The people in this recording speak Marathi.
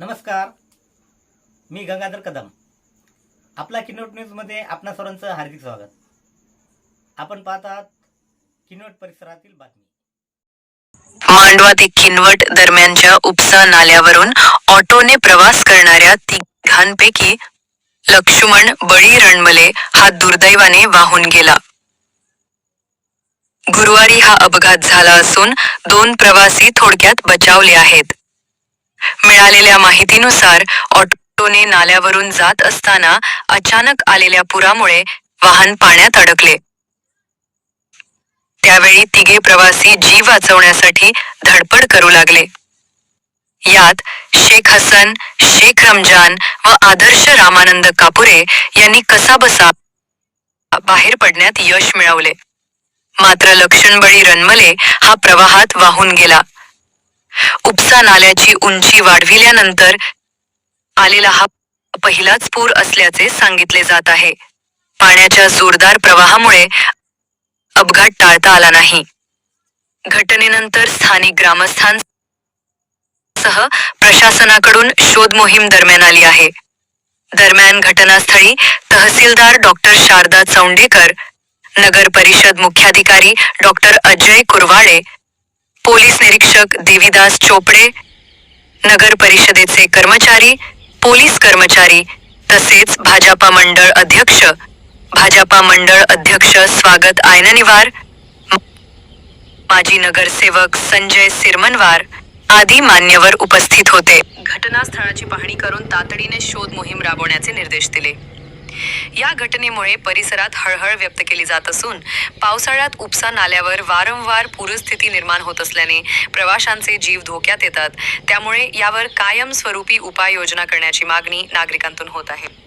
नमस्कार. मी गंगाधर कदम. आपला किनोट न्यूजमध्ये आपणा सर्वांचं हार्दिक स्वागत. आपण पाहतात आहात किनोट परिसरातील बातमी. मांडवा ते किनवट दरम्यानच्या उपसा नाल्यावरून ऑटोने प्रवास करणाऱ्या तिघांपैकी लक्ष्मण बळी रणमले हा दुर्दैवाने वाहून गेला. गुरुवारी हा अपघात झाला असून दोन प्रवासी थोडक्यात बचावले आहेत. मिळालेल्या माहितीनुसार ऑटोने नाल्यावरून जात असताना अचानक आलेल्या पुरामुळे वाहन पाण्यात अडकले. त्यावेळी तिघे प्रवासी जीव वाचवण्यासाठी धडपड करू लागले. यात शेख हसन शेख रमजान व आदर्श रामानंद कापुरे यांनी कसाबसा बाहेर पडण्यात यश मिळवले. मात्र लक्षणबळी रनमले हा प्रवाहात वाहून गेला. उपसा नाल्याची उंची वाढविल्यानंतर आलेला हा पहिलाच पूर असल्याचे सांगितले जात आहे. पाण्याच्या जोरदार प्रवाहामुळे अपघात टाळता आला नाही. घटनेनंतर स्थानिक ग्रामस्थांसह प्रशासनाकडून शोध मोहीम दरम्यान आली आहे. दरम्यान घटनास्थळी तहसीलदार डॉक्टर शारदा चौंडेकर नगर परिषद मुख्याधिकारी डॉक्टर अजय कुरवाळे पोलीस निरीक्षक देवीदास चोपडे नगर परिषदेचे कर्मचारी पोलीस कर्मचारी तसेच भाजपा मंडळ अध्यक्ष भाजपा मंडळ अध्यक्ष स्वागत आयननिवार माजी नगरसेवक संजय सिरमनवार आदी मान्यवर उपस्थित होते. घटनास्थळाची पाहणी करून तातडीने शोध मोहीम राबवण्याचे निर्देश दिले. या घटनेमुळे परिसरात हळहळ व्यक्त केली जात असून पावसाळ्यात उपसा नाल्यावर वारंवार पूरस्थिती निर्माण होत असल्याने प्रवाशांचे जीव धोक्यात येतात. त्यामुळे यावर कायमस्वरूपी उपाययोजना करण्याची मागणी नागरिकांतून होत आहे.